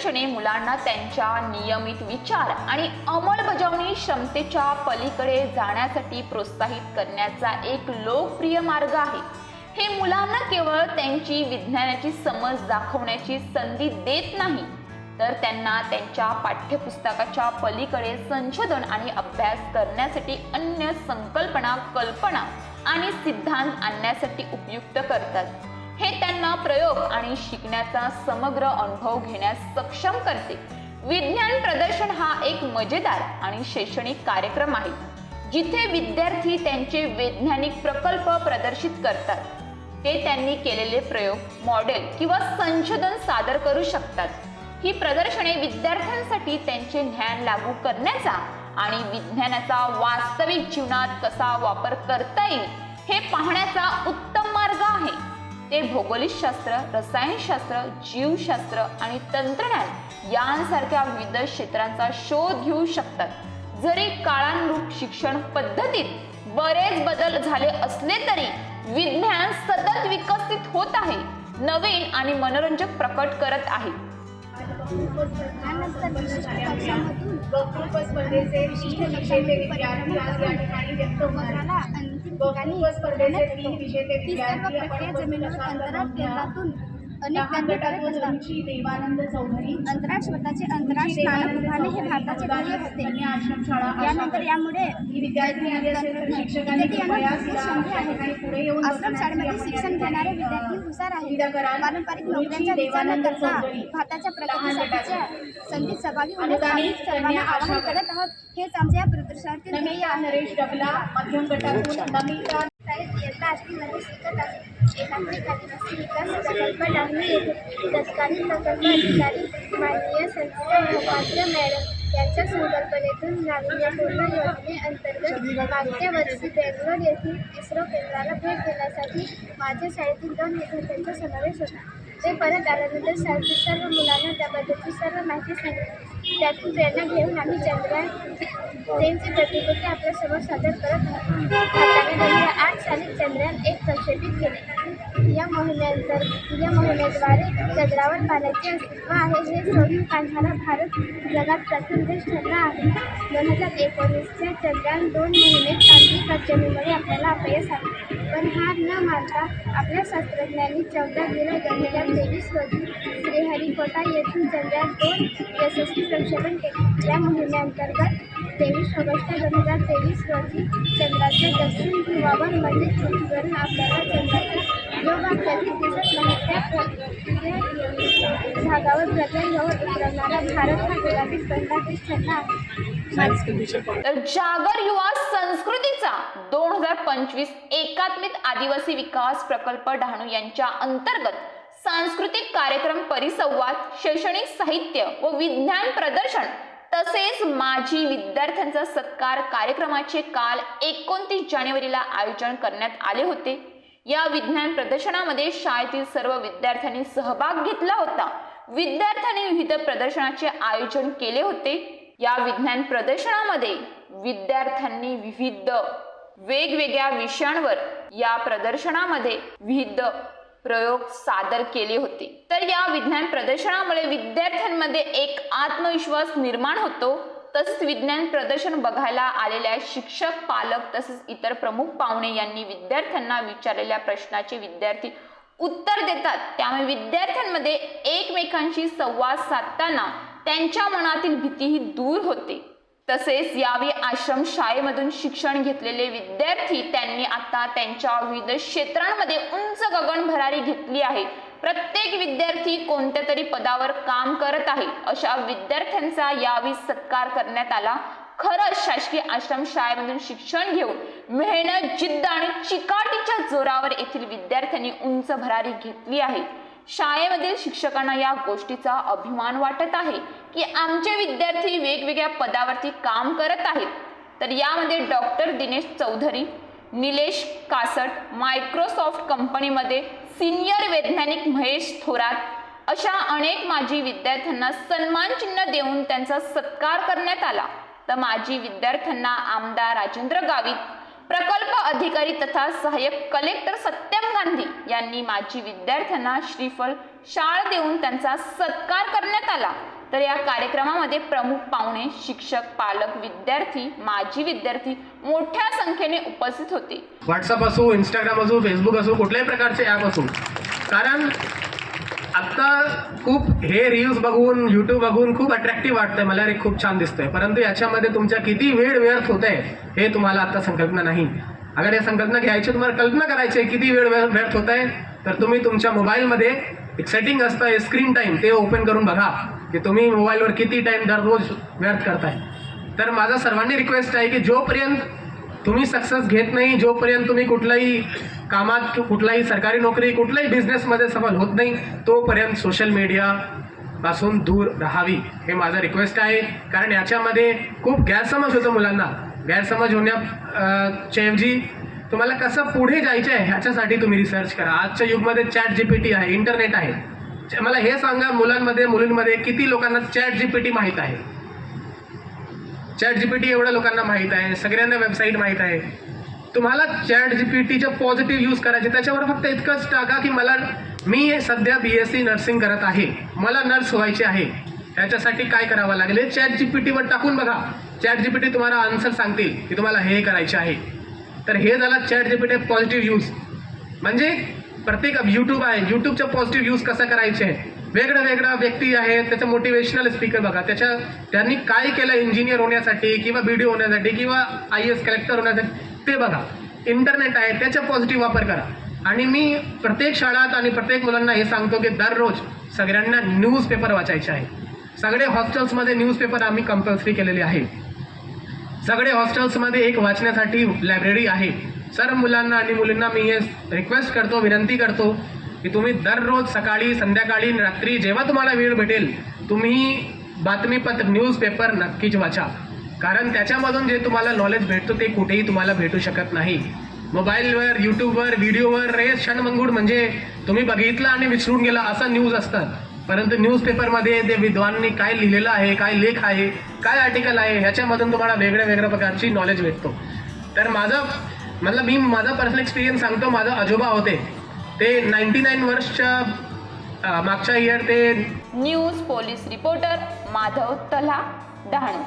दिग्दर्शने मुलांना त्यांच्या नियमित विचार आणि अंमलबजावणी क्षमतेच्या पलीकडे जाण्यासाठी प्रोत्साहित करण्याचा एक लोकप्रिय मार्ग आहे. हे मुलांना केवळ त्यांची विज्ञानाची समज दाखवण्याची संधी देत नाही तर त्यांना त्यांच्या पाठ्यपुस्तकाच्या पलीकडे संशोधन आणि अभ्यास करण्यासाठी अन्य संकल्पना कल्पना आणि सिद्धांत आणण्यासाठी उपयुक्त करतात. हे त्यांना प्रयोग आणि शिकण्याचा समग्र अनुभव घेण्यास सक्षम करते. विज्ञान प्रदर्शन हा एक मजेदार आणि शैक्षणिक कार्यक्रम आहे जिथे विद्यार्थी त्यांचे वैज्ञानिक प्रकल्प प्रदर्शित करतात. ते त्यांनी केलेले प्रयोग मॉडेल किंवा संशोधन सादर करू शकतात. ही प्रदर्शने विद्यार्थ्यांसाठी त्यांचे ज्ञान लागू करण्याचा आणि विज्ञानाचा वास्तविक जीवनात कसा वापर करता येईल हे पाहण्याचा उत्तम ते भौगोलिकशास्त्र रसायनशास्त्र जीवशास्त्र आणि तंत्रज्ञान यांसारख्या विविध क्षेत्रांचा शोध घेऊ शकतात. जरी काळानुरूप शिक्षण पद्धतीत बरेच बदल झाले असले तरी विज्ञान सतत विकसित होत आहे नवीन आणि मनोरंजक प्रकट करत आहे. त्यानंतर विशिष्ट कक्षामधून वक्तृत्व स्पर्धेचे विशिष्ट कक्षेचे विद्यार्थी आज या ठिकाणी व्यक्त. मला अंतिम ठिकाणी वक्तृत्व स्पर्धेचे तीन सर्व विद्यार्थी आपण जमिनीवर अंतराळ नोंदवूया. केंद्रातून अनेक देवानंद चौधरी अंतराळ स्वतःचे अंतराळ स्नानक उभारणे हे भारताचे ध्येय होते आश्रमशाळा यानंतर यामुळे ही विद्यार्थी यांना संधी आहे आश्रम शाळेमध्ये शिक्षण घेणारे विद्यार्थी हुशार आहेत. पारंपरिक नोकऱ्यांचा विचार न करता भारताच्या प्रगतीसाठीच्या संधीत सहभागी होण्यास आम्ही सर्वांना आवाहन करत. आहोत. हेच आमच्या या प्रदर्शनातील ध्येय नमिता आहे. नरेश शिकत आहे. एकात्मिक आदिवासी विकास प्रकल्प डांगणी येथे तत्कालीन प्रकल्प अधिकारी माननीय संचिता मोहपात्र मॅडम यांच्या संकल्पनेतून नाविन्यपूर्ण योजनेअंतर्गत मागच्या वर्षी बेंगलोर येथील इस्रो केंद्राला भेट देण्यासाठी माझ्या शाळेतील दोन विद्यार्थ्यांचा समावेश होता. ते परत आल्यानंतर शाळेतील सर्व मुलांना त्याबद्दलची सर्व माहिती सांगितली. त्यातून प्रेरणा घेऊन आम्ही चंद्रयान त्यांची प्रतिकृती आपल्यासमोर सादर करत भारताने दोन हजार आठ साली चंद्रयान एक प्रक्षेपित केले. या मोहिमेअंतर या मोहिमेद्वारे चंद्रावर पाण्याचे अस्तित्व आहे. हे शोधून काढणारा भारत जगात प्रथम देश ठरला आहे. दोन हजार एकोणीसच्या चंद्रयान दोन मोहिमेत तांत्रिक अडचणीमुळे आपल्याला अपयश आले. पण हार न मानता आपल्या शास्त्रज्ञांनी चौदा जुलै दोन हजार तेवीस रोजी श्रीहरिकोटा येथून चंद्रयान दोन यशस्वी प्रक्षेपण केले. या मोहिमेअंतर्गत तेवीस ऑगस्ट दोन हजार तेवीस रोजी चंद्राच्या दक्षिण ध्रुवावर म्हणजे पृथ्वीवरून आपल्याला चंद्राचा जो भाग कधी दिसत नाही. त्या भागावर प्रचंडवर उतरवणारा भारत हा जगातील पहिला देश ठरला आहे तर जागर युवा संस्कृतीचा दोन हजार पंचवीस एकात्मिक आदिवासी विकास प्रकल्प डहाणू यांच्या अंतर्गत सांस्कृतिक कार्यक्रम परिसंवाद शैक्षणिक साहित्य व विज्ञान प्रदर्शन तसेच माजी विद्यार्थ्यांचा सत्कार कार्यक्रमाचे काल एकोणतीस जानेवारीला आयोजन करण्यात आले होते. या विज्ञान प्रदर्शनामध्ये शाळेतील सर्व विद्यार्थ्यांनी सहभाग घेतला होता. विद्यार्थ्यांनी विविध प्रदर्शनाचे आयोजन केले होते. या विज्ञान प्रदर्शनामध्ये विद्यार्थ्यांनी विविध वेगवेगळ्या विषयांवर या प्रदर्शनामध्ये विविध प्रयोग सादर केले होते. तर या विज्ञान प्रदर्शनामुळे विद्यार्थ्यांमध्ये एक आत्मविश्वास निर्माण होतो. तसेच विज्ञान प्रदर्शन बघायला आलेल्या शिक्षक पालक तसेच इतर प्रमुख पाहुणे यांनी विद्यार्थ्यांना विचारलेल्या प्रश्नाचे विद्यार्थी उत्तर देतात. त्यामुळे विद्यार्थ्यांमध्ये एकमेकांशी संवाद साधताना त्यांच्या मनातील भीतीही दूर होते. तसेच यावेळी आश्रम शाळेमधून शिक्षण घेतलेले विद्यार्थी त्यांनी आता त्यांच्या विविध क्षेत्रांमध्ये उंच गगन भरारी घेतली आहे. प्रत्येक विद्यार्थी कोणत्या तरी पदावर काम करत आहे अशा विद्यार्थ्यांचा यावेळी सत्कार करण्यात आला. खरंच शासकीय आश्रम शाळेमधून शिक्षण घेऊन मेहनत जिद्द आणि चिकाटीच्या जोरावर येथील विद्यार्थ्यांनी उंच भरारी घेतली आहे. शाळेमधील शिक्षकांना या गोष्टीचा अभिमान वाटत आहे की आमचे विद्यार्थी वेगवेगळ्या पदावरती काम करत आहेत. तर यामध्ये डॉक्टर दिनेश चौधरी निलेश कासट मायक्रोसॉफ्ट कंपनीमध्ये सिनियर वैज्ञानिक महेश थोरात अशा अनेक माजी विद्यार्थ्यांना सन्मान चिन्ह देऊन त्यांचा सत्कार करण्यात आला. तर माजी विद्यार्थ्यांना आमदार राजेंद्र गावित प्रकल्प अधिकारी तथा सहाय्यक कलेक्टर सत्यम गांधी यांनी माजी विद्यार्थ्यांना श्रीफल शाळ देऊन त्यांचा सत्कार करण्यात आला. तर या कार्यक्रमामध्ये प्रमुख पाहुणे शिक्षक पालक विद्यार्थी माजी विद्यार्थी मोठ्या संख्येने उपस्थित होते. व्हॉट्सअप असो इंस्टाग्राम असो फेसबुक असो कुठल्याही प्रकारचे ॲप असो. कारण आत्ता खूप हे रील्स बघून यूट्यूब बघून खूप अट्रॅक्टिव्ह वाटतंय. मला रे खूप छान दिसतंय. परंतु याच्यामध्ये तुमच्या किती वेळ व्यर्थ होत आहे हे तुम्हाला आता संकल्पना नाही. अगर या संकल्पना घ्यायची तुम्हाला कल्पना करायची आहे किती वेळ व्यर्थ होत आहे तर तुम्ही तुमच्या मोबाईलमध्ये एक सेटिंग असतं स्क्रीन टाईम ते ओपन करून बघा की तुम्ही मोबाईलवर किती टाईम दररोज व्यर्थ करताय. तर माझा सर्वांनी रिक्वेस्ट आहे की जोपर्यंत तुम्ही सक्सेस घेत नाही जोपर्यंत तुम्ही कुठल्याही कामात कुठलाही सरकारी नोकरी कुठल्याही बिझनेसमध्ये सफल होत नाही तोपर्यंत सोशल मीडिया पासून दूर राहावी हे माझं रिक्वेस्ट आहे. कारण याच्यामध्ये खूप गैरसमज होतो मुलांना. गैरसमज होण्याच्या ऐवजी तुम्हाला कसं पुढे जायचं आहे ह्याच्यासाठी तुम्ही रिसर्च करा. आजच्या युगमध्ये चॅट जी पी टी आहे इंटरनेट आहे. मला हे सांगा मुलांमध्ये मुलींमध्ये किती लोकांना चॅट जी पी टी माहीत आहे? चॅट जी पी टी एवढ्या लोकांना माहीत आहे सगळ्यांना वेबसाईट माहीत आहे. तुम्हाला चॅट जी पी टीचं पॉझिटिव्ह यूज करायचे त्याच्यावर फक्त इतकंच टाका की मला मी सध्या बी एस सी नर्सिंग करत आहे. मला नर्स व्हायचे आहे. याच्यासाठी काय करावं लागेल? चॅट जी पी टाकून बघा. चॅट जी पी टी तुम्हाला आन्सर सांगतील की तुम्हाला हे करायचे आहे. तर हे झालं chat G P T positive use म्हणजे प्रत्येक यूट्यूब आहे. यूट्यूबचा पॉझिटिव्ह यूज कसा करायचे? आहे वेगळं वेगळ्या व्यक्ती आहेत त्याचं मोटिवेशनल स्पीकर बघा. त्याच्या त्यांनी काय केलं इंजिनियर होण्यासाठी किंवा बी डी होण्यासाठी किंवा आय एस कलेक्टर होण्यासाठी ते बघा. इंटरनेट आहे त्याचा पॉझिटिव्ह वापर करा. आणि मी प्रत्येक शाळात आणि प्रत्येक मुलांना हे सांगतो की दररोज सगळ्यांना न्यूजपेपर वाचायचे आहे. सगळे हॉस्टेल्समध्ये न्यूजपेपर आम्ही कंपल्सरी केलेले आहे. सगळे हॉस्टेल्समध्ये एक वाचण्यासाठी लायब्ररी आहे. सर्व मुलांना आणि मुलींना मी हे रिक्वेस्ट करतो विनंती करतो की तुम्ही दररोज सकाळी संध्याकाळी रात्री जेव्हा तुम्हाला वेळ भेटेल तुम्ही बातमीपत्र न्यूजपेपर नक्कीच वाचा. कारण त्याच्यामधून जे तुम्हाला नॉलेज भेटतो ते कुठेही तुम्हाला भेटू शकत नाही. मोबाईलवर यूट्यूबवर व्हिडिओवर रे क्षणमंगूळ म्हणजे तुम्ही बघितलं आणि विसरून गेला असं न्यूज असतात. परंतु न्यूजपेपरमध्ये ते विद्वानांनी काय लिहिलेलं आहे काय लेख आहे काय आर्टिकल आहे ह्याच्यामधून तुम्हाला वेगळ्या वेगळ्या प्रकारची नॉलेज भेटतो. तर माझं मतलब मी माझा पर्सनल एक्सपिरियन्स सांगतो माझा आजोबा होते. ते नाईन्टी नाईन वर्षच्या मागच्या इयर ते न्यूज पोलीस रिपोर्टर माधव तला डहाणू.